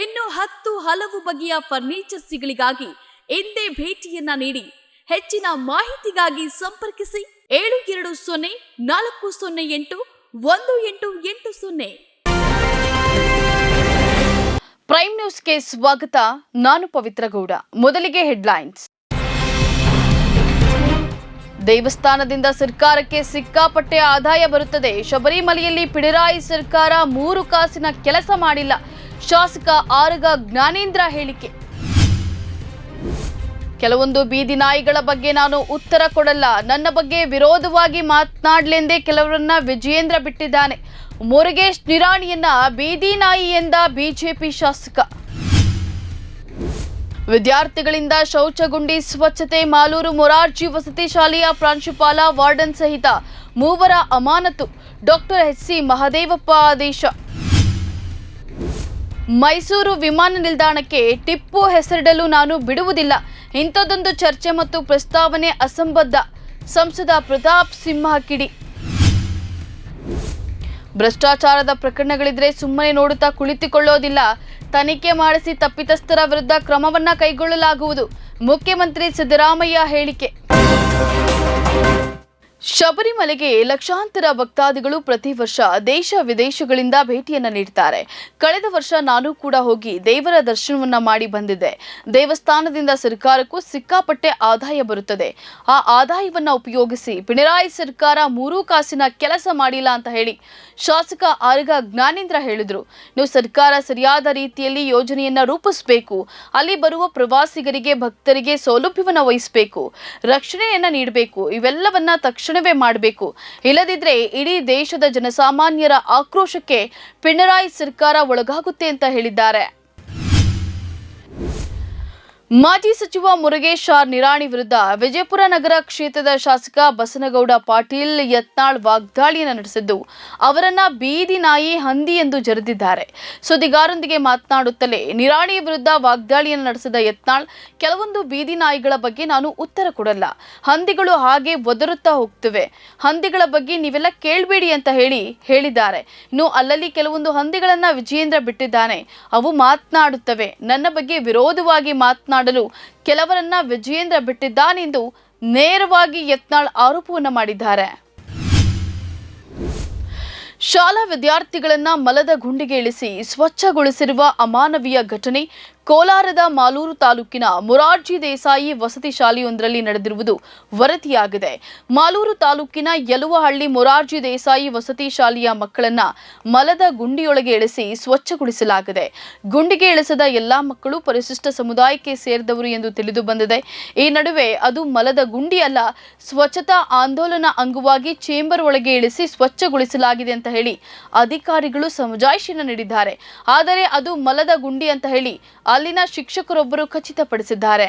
ಇನ್ನು ಹತ್ತು ಹಲವು ಬಗೆಯ ಫರ್ನಿಚರ್ಸ್ಗಳಿಗಾಗಿ ಎಂದೇ ಭೇಟಿಯನ್ನ ನೀಡಿ ಹೆಚ್ಚಿನ ಮಾಹಿತಿಗಾಗಿ ಸಂಪರ್ಕಿಸಿ ಏಳು ಎರಡು ಸೊನ್ನೆ ನಾಲ್ಕು ಸೊನ್ನೆ ಎಂಟು ಒಂದು ಎಂಟು ಎಂಟು ಸೊನ್ನೆ. ಪ್ರೈಮ್ ನ್ಯೂಸ್ಗೆ ಸ್ವಾಗತ. ನಾನು ಪವಿತ್ರ ಗೌಡ. ಮೊದಲಿಗೆ ಹೆಡ್ಲೈನ್ಸ್ ದೇವಸ್ಥಾನದಿಂದ ಸರ್ಕಾರಕ್ಕೆ ಸಿಕ್ಕಾಪಟ್ಟೆ ಆದಾಯ ಬರುತ್ತದೆ. ಶಬರಿಮಲೆಯಲ್ಲಿ ಪಿಣರಾಯಿ ಸರ್ಕಾರ ಮೂರು ಕಾಸಿನ ಕೆಲಸ ಮಾಡಿಲ್ಲ. ಶಾಸಕ ಆರಗ ಜ್ಞಾನೇಂದ್ರ ಹೇಳಿಕೆ. ಕೆಲವೊಂದು ಬೀದಿ ನಾಯಿಗಳ ಬಗ್ಗೆ ನಾನು ಉತ್ತರ ಕೊಡಲ್ಲ. ನನ್ನ ಬಗ್ಗೆ ವಿರೋಧವಾಗಿ ಮಾತನಾಡ್ಲೆಂದೇ ಕೆಲವರನ್ನ ವಿಜಯೇಂದ್ರ ಬಿಟ್ಟಿದ್ದಾನೆ. ಮುರುಗೇಶ್ ನಿರಾಣಿಯನ್ನ ಬೀದಿ ನಾಯಿ ಎಂದ ಬಿಜೆಪಿ ಶಾಸಕ. ವಿದ್ಯಾರ್ಥಿಗಳಿಂದ ಶೌಚಗುಂಡಿ ಸ್ವಚ್ಛತೆ ಮಾಲೂರು ಮೊರಾರ್ಜಿ ವಸತಿ ಶಾಲೆಯ ಪ್ರಾಂಶುಪಾಲ ವಾರ್ಡನ್ ಸಹಿತ ಮೂವರ ಅಮಾನತು. ಡಾಕ್ಟರ್ ಎಚ್ ಸಿ ಮಹದೇವಪ್ಪ ಆದೇಶ. ಮೈಸೂರು ವಿಮಾನ ನಿಲ್ದಾಣಕ್ಕೆ ಟಿಪ್ಪು ಹೆಸರಿಡಲು ನಾನು ಬಿಡುವುದಿಲ್ಲ. ಇಂಥದ್ದೊಂದು ಚರ್ಚೆ ಮತ್ತು ಪ್ರಸ್ತಾವನೆ ಅಸಂಬದ್ಧ. ಸಂಸದ ಪ್ರತಾಪ್ ಸಿಂಹ ಕಿಡಿ. ಭ್ರಷ್ಟಾಚಾರದ ಪ್ರಕರಣಗಳಿದ್ರೆ ಸುಮ್ಮನೆ ನೋಡುತ್ತಾ ಕುಳಿತುಕೊಳ್ಳೋದಿಲ್ಲ. ತನಿಖೆ ಮಾಡಿಸಿ ತಪ್ಪಿತಸ್ಥರ ವಿರುದ್ಧ ಕ್ರಮವನ್ನ ಕೈಗೊಳ್ಳಲಾಗುವುದು. ಮುಖ್ಯಮಂತ್ರಿ ಸಿದ್ದರಾಮಯ್ಯ ಹೇಳಿಕೆ. ಶಬರಿಮಲೆಗೆ ಲಕ್ಷಾಂತರ ಭಕ್ತಾದಿಗಳು ಪ್ರತಿ ವರ್ಷ ದೇಶ ವಿದೇಶಗಳಿಂದ ಭೇಟಿಯನ್ನ ನೀಡುತ್ತಾರೆ ಕಳೆದ ವರ್ಷ ನಾನು ಕೂಡ ಹೋಗಿ ದೇವರ ದರ್ಶನವನ್ನ ಮಾಡಿ ಬಂದಿದ್ದೆ. ದೇವಸ್ಥಾನದಿಂದ ಸರ್ಕಾರಕ್ಕೂ ಸಿಕ್ಕಾಪಟ್ಟೆ ಆದಾಯ ಬರುತ್ತದೆ. ಆ ಆದಾಯವನ್ನ ಉಪಯೋಗಿಸಿ ಪಿಣರಾಯಿ ಸರ್ಕಾರ ಮೂರೂ ಕಾಸಿನ ಕೆಲಸ ಮಾಡಿಲ್ಲ ಅಂತ ಹೇಳಿ ಶಾಸಕ ಆರ್ಗ ಜ್ಞಾನೇಂದ್ರ ಹೇಳಿದ್ರು. ನೀವು ಸರ್ಕಾರ ಸರಿಯಾದ ರೀತಿಯಲ್ಲಿ ಯೋಜನೆಯನ್ನ ರೂಪಿಸಬೇಕು. ಅಲ್ಲಿ ಬರುವ ಪ್ರವಾಸಿಗರಿಗೆ ಭಕ್ತರಿಗೆ ಸೌಲಭ್ಯವನ್ನ ವಹಿಸಬೇಕು. ರಕ್ಷಣೆಯನ್ನ ನೀಡಬೇಕು. ಇವೆಲ್ಲವನ್ನ ತಕ್ಷಣವೇ ಮಾಡಬೇಕು. ಇಲ್ಲದಿದ್ರೆ ಇಡೀ ದೇಶದ ಜನಸಾಮಾನ್ಯರ ಆಕ್ರೋಶಕ್ಕೆ ಪಿಣರಾಯಿ ಸರ್ಕಾರ ಒಳಗಾಗುತ್ತೆ ಅಂತ ಹೇಳಿದ್ದಾರೆ. ಮಾಜಿ ಸಚಿವ ಮುರುಗೇಶ್ ಆರ್ ನಿರಾಣಿ ವಿರುದ್ಧ ವಿಜಯಪುರ ನಗರ ಕ್ಷೇತ್ರದ ಶಾಸಕ ಬಸನಗೌಡ ಪಾಟೀಲ್ ಯತ್ನಾಳ್ ವಾಗ್ದಾಳಿಯನ್ನು ನಡೆಸಿದ್ದು. ಅವರನ್ನ ಬೀದಿ ನಾಯಿ ಹಂದಿ ಎಂದು ಜರೆದಿದ್ದಾರೆ. ಸುದ್ದಿಗಾರರೊಂದಿಗೆ ಮಾತನಾಡುತ್ತಲೇ ನಿರಾಣಿ ವಿರುದ್ಧ ವಾಗ್ದಾಳಿಯನ್ನು ನಡೆಸಿದ ಯತ್ನಾಳ್, ಕೆಲವೊಂದು ಬೀದಿ ನಾಯಿಗಳ ಬಗ್ಗೆ ನಾನು ಉತ್ತರ ಕೊಡಲ್ಲ. ಹಂದಿಗಳು ಹಾಗೆ ಒದರುತ್ತಾ ಹೋಗ್ತವೆ. ಹಂದಿಗಳ ಬಗ್ಗೆ ನೀವೆಲ್ಲ ಕೇಳಬೇಡಿ ಅಂತ ಹೇಳಿ ಹೇಳಿದ್ದಾರೆ. ಇನ್ನು ಅಲ್ಲಲ್ಲಿ ಕೆಲವೊಂದು ಹಂದಿಗಳನ್ನ ವಿಜಯೇಂದ್ರ ಬಿಟ್ಟಿದ್ದಾನೆ. ಅವು ಮಾತನಾಡುತ್ತವೆ. ನನ್ನ ಬಗ್ಗೆ ವಿರೋಧವಾಗಿ ಮಾತನಾಡಲು ಕೆಲವರನ್ನ ವಿಜಯೇಂದ್ರ ಬಿಟ್ಟಿದ್ದಾನೆಂದು ನೇರವಾಗಿ ಯತ್ನಾಳ್ ಆರೋಪವನ್ನ ಮಾಡಿದ್ದಾರೆ. ಶಾಲಾ ವಿದ್ಯಾರ್ಥಿಗಳನ್ನ ಮಲದ ಗುಂಡಿಗೆ ಇಳಿಸಿ ಸ್ವಚ್ಛಗೊಳಿಸಿರುವ ಅಮಾನವೀಯ ಘಟನೆ ಕೋಲಾರದ ಮಾಲೂರು ತಾಲೂಕಿನ ಮೊರಾರ್ಜಿ ದೇಸಾಯಿ ವಸತಿ ಶಾಲೆಯೊಂದರಲ್ಲಿ ನಡೆದಿರುವುದು ವರದಿಯಾಗಿದೆ. ಮಾಲೂರು ತಾಲೂಕಿನ ಯಲುವಹಳ್ಳಿ ಮೊರಾರ್ಜಿ ದೇಸಾಯಿ ವಸತಿ ಶಾಲೆಯ ಮಕ್ಕಳನ್ನ ಮಲದ ಗುಂಡಿಯೊಳಗೆ ಇಳಿಸಿ ಸ್ವಚ್ಛಗೊಳಿಸಲಾಗಿದೆ. ಗುಂಡಿಗೆ ಇಳಿಸದ ಎಲ್ಲಾ ಮಕ್ಕಳು ಪರಿಶಿಷ್ಟ ಸಮುದಾಯಕ್ಕೆ ಸೇರಿದವರು ಎಂದು ತಿಳಿದು ಬಂದಿದೆ. ಈ ನಡುವೆ ಅದು ಮಲದ ಗುಂಡಿಯಲ್ಲ ಸ್ವಚ್ಛತಾ ಆಂದೋಲನ ಅಂಗವಾಗಿ ಚೇಂಬರ್ ಒಳಗೆ ಇಳಿಸಿ ಸ್ವಚ್ಛಗೊಳಿಸಲಾಗಿದೆ ಅಂತ ಹೇಳಿ ಅಧಿಕಾರಿಗಳು ಸಮಜಾಯಿಷಿನ ನೀಡಿದ್ದಾರೆ. ಆದರೆ ಅದು ಮಲದ ಗುಂಡಿ ಅಂತ ಹೇಳಿ ಅಲ್ಲಿನ ಶಿಕ್ಷಕರೊಬ್ಬರು ಖಚಿತಪಡಿಸಿದ್ದಾರೆ.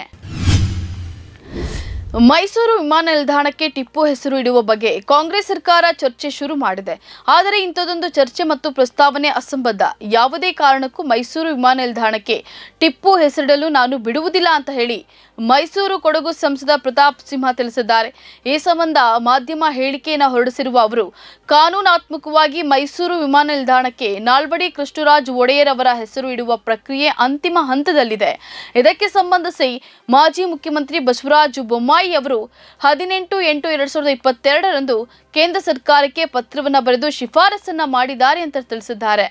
ಮೈಸೂರು ವಿಮಾನ ನಿಲ್ದಾಣಕ್ಕೆ ಟಿಪ್ಪು ಹೆಸರು ಇಡುವ ಬಗ್ಗೆ ಕಾಂಗ್ರೆಸ್ ಸರ್ಕಾರ ಚರ್ಚೆ ಶುರು ಮಾಡಿದೆ. ಆದರೆ ಇಂಥದೊಂದು ಚರ್ಚೆ ಮತ್ತು ಪ್ರಸ್ತಾವನೆ ಅಸಂಬದ್ಧ. ಯಾವುದೇ ಕಾರಣಕ್ಕೂ ಮೈಸೂರು ವಿಮಾನ ನಿಲ್ದಾಣಕ್ಕೆ ಟಿಪ್ಪು ಹೆಸರಿಡಲು ನಾನು ಬಿಡುವುದಿಲ್ಲ ಅಂತ ಹೇಳಿ ಮೈಸೂರು ಕೊಡಗು ಸಂಸದ ಪ್ರತಾಪ್ ಸಿಂಹ ತಿಳಿಸಿದ್ದಾರೆ. ಈ ಸಂಬಂಧ ಮಾಧ್ಯಮ ಹೇಳಿಕೆಯನ್ನು ಹೊರಡಿಸಿರುವ ಅವರು, ಕಾನೂನಾತ್ಮಕವಾಗಿ ಮೈಸೂರು ವಿಮಾನ ನಿಲ್ದಾಣಕ್ಕೆ ನಾಲ್ವಡಿ ಕೃಷ್ಣರಾಜ್ ಒಡೆಯರ್ ಅವರ ಹೆಸರು ಇಡುವ ಪ್ರಕ್ರಿಯೆ ಅಂತಿಮ ಹಂತದಲ್ಲಿದೆ. ಇದಕ್ಕೆ ಸಂಬಂಧಿಸಿ ಮಾಜಿ ಮುಖ್ಯಮಂತ್ರಿ ಬಸವರಾಜ ಬೊಮ್ಮಾಯಿ ಅವರು ಹದಿನೆಂಟು ಎಂಟು ಎರಡ್ ಸಾವಿರದ ಇಪ್ಪತ್ತೆರಡರಂದು ಕೇಂದ್ರ ಸರ್ಕಾರಕ್ಕೆ ಪತ್ರವನ್ನು ಬರೆದು ಶಿಫಾರಸನ್ನ ಮಾಡಿದ್ದಾರೆ ಅಂತ ತಿಳಿಸಿದ್ದಾರೆ.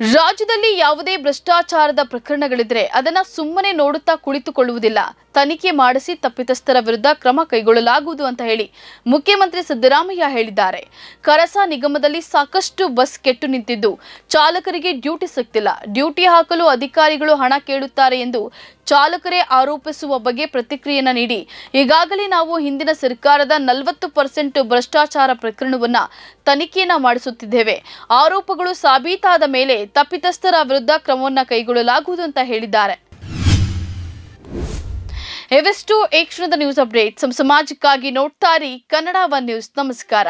ರಾಜ್ಯದಲ್ಲಿ ಯಾವುದೇ ಭ್ರಷ್ಟಾಚಾರದ ಪ್ರಕರಣಗಳಿದ್ರೆ ಅದನ್ನ ಸುಮ್ಮನೆ ನೋಡುತ್ತಾ ಕುಳಿತುಕೊಳ್ಳುವುದಿಲ್ಲ. ತನಿಖೆ ಮಾಡಿಸಿ ತಪ್ಪಿತಸ್ಥರ ವಿರುದ್ಧ ಕ್ರಮ ಕೈಗೊಳ್ಳಲಾಗುವುದು ಅಂತ ಹೇಳಿ ಮುಖ್ಯಮಂತ್ರಿ ಸಿದ್ದರಾಮಯ್ಯ ಹೇಳಿದ್ದಾರೆ. ಕರಸ ನಿಗಮದಲ್ಲಿ ಸಾಕಷ್ಟು ಬಸ್ ಕೆಟ್ಟು ನಿಂತಿದ್ದು. ಚಾಲಕರಿಗೆ ಡ್ಯೂಟಿ ಸಿಕ್ತಿಲ್ಲ ಡ್ಯೂಟಿ ಹಾಕಲು ಅಧಿಕಾರಿಗಳು ಹಣ ಕೇಳುತ್ತಾರೆ ಎಂದು ಚಾಲಕರೇ ಆರೋಪಿಸುವ ಬಗ್ಗೆ ಪ್ರತಿಕ್ರಿಯೆಯನ್ನ ನೀಡಿ. ಈಗಾಗಲೇ ನಾವು ಹಿಂದಿನ ಸರ್ಕಾರದ ನಲವತ್ತು ಪರ್ಸೆಂಟ್ ಭ್ರಷ್ಟಾಚಾರ ಪ್ರಕರಣವನ್ನ ತನಿಖೆಯನ್ನು ಮಾಡಿಸುತ್ತಿದ್ದೇವೆ. ಆರೋಪಗಳು ಸಾಬೀತಾದ ಮೇಲೆ ತಪ್ಪಿತಸ್ಥರ ವಿರುದ್ಧ ಕ್ರಮವನ್ನು ಕೈಗೊಳ್ಳಲಾಗುವುದು ಅಂತ ಹೇಳಿದ್ದಾರೆ. ಇವೆಷ್ಟು ಈ ಕ್ಷಣದ ನ್ಯೂಸ್ ಅಪ್ಡೇಟ್ ಸಮ ಸಮಾಜಕ್ಕಾಗಿ ನೋಡ್ತಾರಿ ಕನ್ನಡ ಒನ್ ನ್ಯೂಸ್. ನಮಸ್ಕಾರ.